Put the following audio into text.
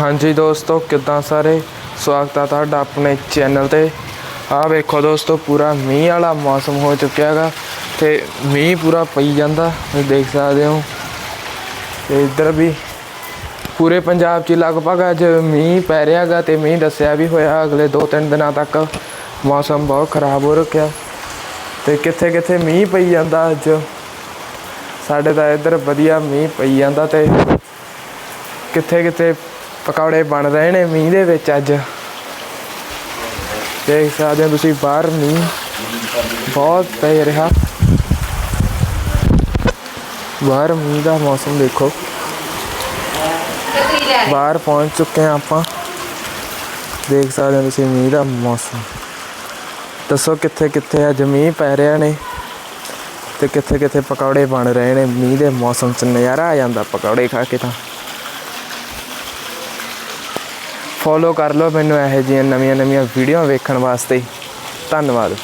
ਹਾਂਜੀ ਦੋਸਤੋ, ਕਿੱਦਾਂ ਸਾਰੇ? ਸਵਾਗਤ ਆ ਤੁਹਾਡਾ ਆਪਣੇ ਚੈਨਲ ਤੇ। ਆਹ ਵੇਖੋ ਦੋਸਤੋ, ਪੂਰਾ ਮੀਂਹ ਵਾਲਾ ਮੌਸਮ ਹੋ ਚੁੱਕਿਆ ਹੈਗਾ ਤੇ ਮੀਂਹ ਪੂਰਾ ਪਈ ਜਾਂਦਾ, ਤੁਸੀਂ ਦੇਖ ਸਕਦੇ ਹੋ। ਤੇ ਇੱਧਰ ਵੀ ਪੂਰੇ ਪੰਜਾਬ 'ਚ ਲਗਭਗ ਅੱਜ ਮੀਂਹ ਪੈ ਰਿਹਾ ਹੈਗਾ ਤੇ ਮੀਂਹ ਦੱਸਿਆ ਵੀ ਹੋਇਆ, ਅਗਲੇ 2-3 ਦਿਨਾਂ ਤੱਕ ਮੌਸਮ ਬਹੁਤ ਖਰਾਬ ਹੋ ਰੱਖਿਆ। ਤੇ ਕਿੱਥੇ ਕਿੱਥੇ ਮੀਂਹ ਪਈ ਜਾਂਦਾ ਅੱਜ? ਸਾਡੇ ਤਾਂ ਇੱਧਰ ਵਧੀਆ ਮੀਂਹ ਪਈ ਜਾਂਦਾ ਤੇ ਕਿੱਥੇ ਕਿੱਥੇ ਪਕੌੜੇ ਬਣ ਰਹੇ ਨੇ ਮੀਂਹ ਦੇ ਵਿੱਚ ਅੱਜ। ਦੇਖ ਸਕਦੇ ਹੋ ਤੁਸੀਂ ਬਾਹਰ ਮੀਂਹ ਬਹੁਤ ਪੈ ਰਿਹਾ। ਬਾਹਰ ਮੀਂਹ ਦਾ ਮੌਸਮ ਦੇਖੋ। ਬਾਹਰ ਪਹੁੰਚ ਚੁੱਕੇ ਹਾਂ ਆਪਾਂ। ਦੇਖ ਸਕਦੇ ਹੋ ਤੁਸੀਂ ਮੀਂਹ ਦਾ ਮੌਸਮ। ਦੱਸੋ ਕਿੱਥੇ ਕਿੱਥੇ ਅੱਜ ਮੀਂਹ ਪੈ ਰਿਹਾ ਨੇ ਤੇ ਕਿੱਥੇ ਕਿੱਥੇ ਪਕੌੜੇ ਬਣ ਰਹੇ ਨੇ। ਮੀਂਹ ਦੇ ਮੌਸਮ 'ਚ ਨਜ਼ਾਰਾ ਆ ਜਾਂਦਾ ਪਕੌੜੇ ਖਾ ਕੇ ਤਾਂ। ਫੋਲੋ ਕਰ ਲਓ ਮੈਨੂੰ ਇਹੋ ਜਿਹੀਆਂ ਨਵੀਆਂ ਨਵੀਆਂ ਵੀਡੀਓ ਵੇਖਣ ਵਾਸਤੇ। ਧੰਨਵਾਦ।